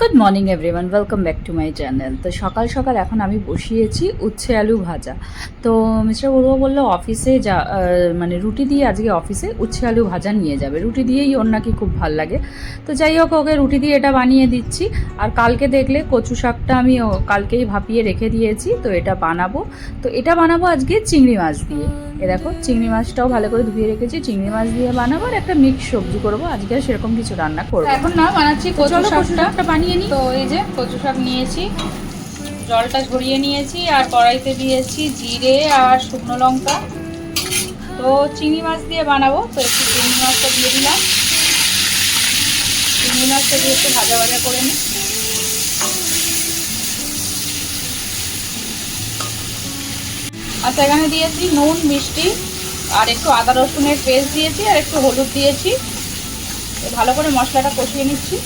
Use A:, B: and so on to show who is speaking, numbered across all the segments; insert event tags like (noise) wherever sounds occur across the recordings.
A: Good morning everyone welcome back to my channel তো সকাল সকাল এখন আমি বসিয়েছি উচ্ছে আলু ভাজা। তো মিস্টার বড়ুয়া বলল অফিসে যা মানে রুটি দিয়ে আজকে অফিসে উচ্ছে আলু ভাজা নিয়ে যাবে। রুটি দিয়েই ওর নাকি খুব ভালো লাগে। তো যাই হোক ওকে রুটি দিয়ে এটা বানিয়ে দিচ্ছি। আর কালকে দেখলে কচু শাকটা আমি কালকেই ভাপিয়ে রেখে দিয়েছি। তো এটা বানাবো। তো এটা বানাবো আজকে চিংড়ি মাছ দিয়ে। এ দেখো চিংড়ি মাছটাও ভালো করে ধুয়ে রেখেছি। চিংড়ি মাছ দিয়ে বানাবো আর একটা মিক্স সবজি করব। আজকে আর সেরকম কিছু রান্না করব
B: এখন না বানাচ্ছি কচু শাকটা
A: বানিয়ে
B: তো এই যে কচু শাক নিয়েছি, জলটা ঝরিয়ে নিয়েছি, আর কড়াইতে দিয়েছি জিরে আর শুকনো লঙ্কা। তো চিংড়ি মাছ দিয়ে বানাবো, তো একটু চিংড়ি মাছটা দিয়ে দিলাম। চিংড়ি মাছটা দিয়ে একটু ভাজা ভাজা করে নিই আচ্ছা এখানে দিয়েছি নুন, মিষ্টি, আর একটু আদা রসুনের পেস্ট দিয়েছি, আর একটু হলুদ দিয়েছি। ভালো করে মশলাটা কষিয়ে নিচ্ছি।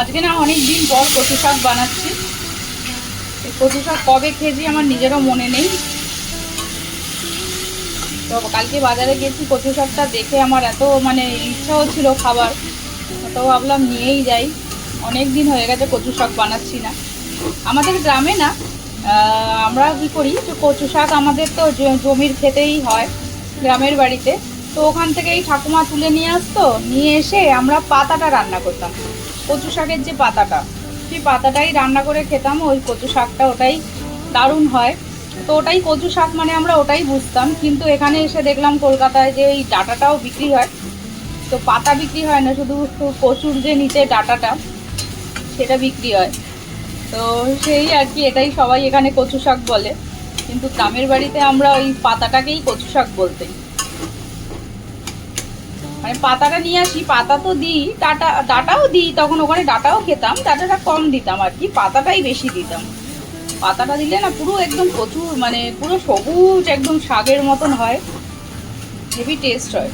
B: আজকে না অনেক দিন পর কচু শাক বানাচ্ছি। কচু শাক কবে খেয়েছি আমার নিজেরও মনে নেই। তো কালকে বাজারে গেছি কচু শাকটা দেখে আমার এত মানে ইচ্ছাও ছিল খাবার। তো ভাবলাম নিয়েই যাই। অনেক দিন হয়ে গেছে কচু শাক বানাচ্ছি না। আমাদের গ্রামে না আমরা কী করি, যে কচু শাক আমাদের তো জমির খেতেই হয়, গ্রামের বাড়িতে। তো ওখান থেকে এই ঠাকুমা তুলে নিয়ে আসতো। নিয়ে এসে আমরা পাতাটা রান্না করতাম। কচু শাকের যে পাতাটা, সেই পাতাটাই রান্না করে খেতাম, ওই কচু শাকটা ওটাই দারুণ হয়। তো ওটাই কচু শাক মানে আমরা ওটাই বুঝতাম, কিন্তু এখানে এসে দেখলাম কলকাতায় যে এই ডাটাটাও বিক্রি হয়। তো পাতা বিক্রি হয় না, শুধু কচুর যে নিচে ডাটাটা, সেটা বিক্রি হয়। তো সেই আর কি, এটাই সবাই এখানে কচু শাক বলে। কিন্তু গ্রামের বাড়িতে আমরা ওই পাতাটাকেই কচু শাক বলতে মানে পাতাটা নিয়ে আসি, পাতা তো দিই, ডাটা, ডাটাও দিই, তখন ওখানে ডাটাও খেতাম, ডাটাটা কম দিতাম আর কি, পাতাটাই বেশি দিতাম পাতাটা দিলে না পুরো একদম প্রচুর মানে পুরো সবুজ একদম শাকের মতন হয়, হেভি টেস্ট হয়.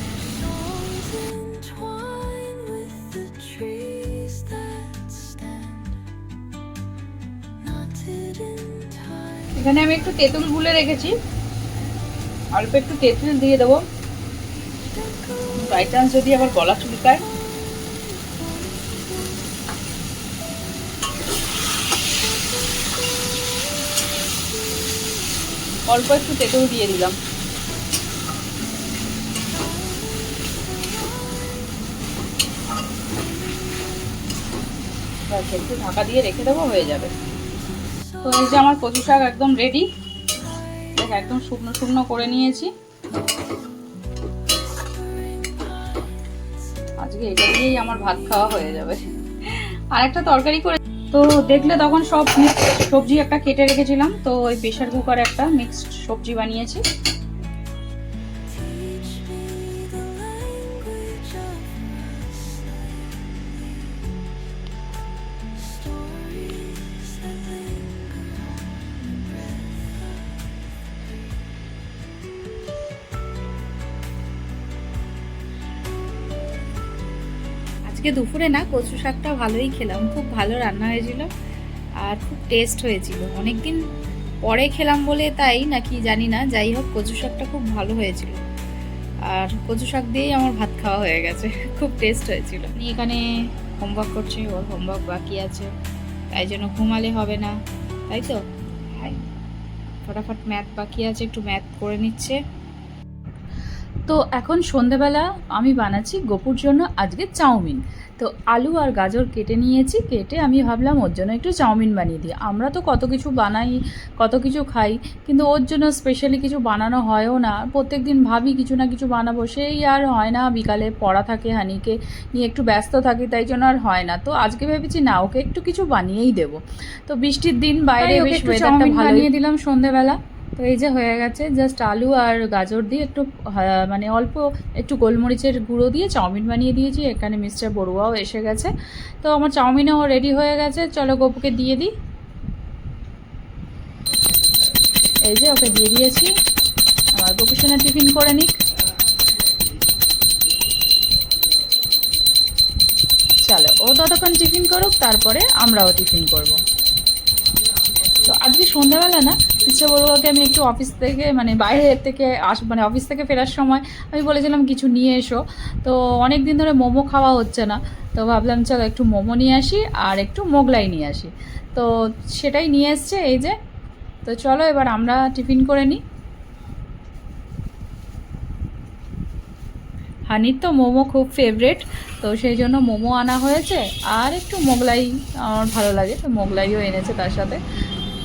B: এখানে আমি একটু তেঁতুল গুলে রেখেছি, অল্প একটু তেঁতুল দিয়ে দেবো বাই চান্স যদি আবার গলা চুলকায়? অল্প একটু তেঁতুল দিয়ে দিলাম। একটু ঢাকা দিয়ে রেখে দেবো, হয়ে যাবে। তো এই যে আমার কচু শাক একদম রেডি দেখ, একদম শুকনো শুকনো করে নিয়েছি। আজকে এটা দিয়েই আমার ভাত খাওয়া হয়ে যাবে। আর একটা তরকারি করে তো দেখলে তখন সব সবজি একটা কেটে রেখেছিলাম, তো ওই প্রেশার কুকার একটা মিক্সড সবজি বানিয়েছি।
A: আজকে দুপুরে না কচু শাকটা ভালোই খেলাম। খুব ভালো রান্না হয়েছিল আর খুব টেস্ট হয়েছিল। অনেকদিন পরে খেলাম বলে তাই নাকি জানি না যাই হোক কচু শাকটা খুব ভালো হয়েছিল। আর কচু শাক দিয়েই আমার ভাত খাওয়া হয়ে গেছে। (laughs) খুব টেস্ট হয়েছিল। এখানে হোমওয়ার্ক করছে ওর হোমওয়ার্ক বাকি আছে। তাই জন্য ঘুমালে হবে না। তাই তো? হাই ফটাফট ম্যাথ বাকি আছে একটু ম্যাথ করে নিচ্ছে। তো এখন সন্ধেবেলা আমি বানাচ্ছি গোপুর জন্য আজকে চাউমিন। তো আলু আর গাজর কেটে নিয়েছি কেটে আমি ভাবলাম ওর জন্য একটু চাউমিন বানিয়ে দিই। আমরা তো কত কিছু বানাই কত কিছু খাই কিন্তু ওর জন্য স্পেশালি কিছু বানানো হয়ও না। প্রত্যেক দিন ভাবি কিছু না কিছু বানাবো সেই আর হয় না। বিকালে পড়া থাকে হানিকে নিয়ে একটু ব্যস্ত থাকি তাই জন্য আর হয় না। তো আজকে ভেবেছি না ওকে একটু কিছু বানিয়েই দেবো। তো বৃষ্টির দিন বাইরে বেশ ওয়েদারটা ভালো
B: বানিয়ে
A: দিলাম সন্ধেবেলা। তো এই যে হয়ে গেছে জাস্ট আলু আর গাজর দিয়ে একটু মানে অল্প একটু গোলমরিচের গুঁড়ো দিয়ে চাউমিন বানিয়ে দিয়েছি। এখানে মিস্টার বড়ুয়াও এসে গেছে। তো আমার চাউমিনও রেডি হয়ে গেছে। চলো গোপুকে দিয়ে দিই। এই যে ওকে দিয়ে দিয়েছি। আমার গপুসোনা টিফিন করে নিক। চলো, ও ততক্ষণ টিফিন করুক, তারপরে আমরাও টিফিন করব। তো আজকে সন্ধ্যাবেলা না ইচ্ছে বড়ুয়াকে আমি একটু অফিস থেকে মানে বাইরে থেকে আস মানে অফিস থেকে ফেরার সময় আমি বলেছিলাম কিছু নিয়ে এসো। তো অনেক দিন ধরে মোমো খাওয়া হচ্ছে না, তো ভাবলাম চলো একটু মোমো নিয়ে আসি আর একটু মোগলাই নিয়ে আসি। তো সেটাই নিয়ে এসছে এই যে, তো চলো এবার আমরা টিফিন করে নিই হানির তো মোমো খুব ফেভারেট তো সেই জন্য মোমো আনা হয়েছে আর একটু মোগলাই, আমার ভালো লাগে, তো মোগলাইও এনেছে তার সাথে।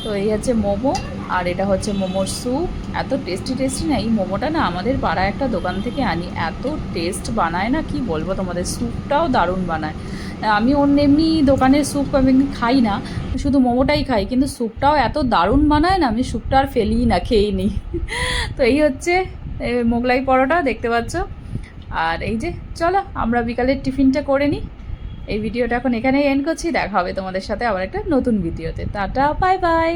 A: তো এই হচ্ছে মোমো, আর এটা হচ্ছে মোমোর স্যুপ। এত টেস্টি টেস্টি না, এই মোমোটা না আমাদের পাড়ায় একটা দোকান থেকে আনি। এত টেস্ট বানায় না, কি বলব তোমাদের? স্যুপটাও দারুণ বানায়। আমি অন্য এমনি দোকানের স্যুপ আমি খাই না, শুধু মোমোটাই খাই, কিন্তু স্যুপটাও এত দারুণ বানায় না, আমি স্যুপটা আর ফেলিই না, খেয়েই নিই তো এই হচ্ছে মোগলাই পরোটা, দেখতে পাচ্ছ। আর এই যে, চলো আমরা বিকালের টিফিনটা করে নিই এই ভিডিওটা এখন এখানেই এন্ড করছি। দেখা হবে তোমাদের সাথে আবার একটা নতুন ভিডিওতে। Tata bye bye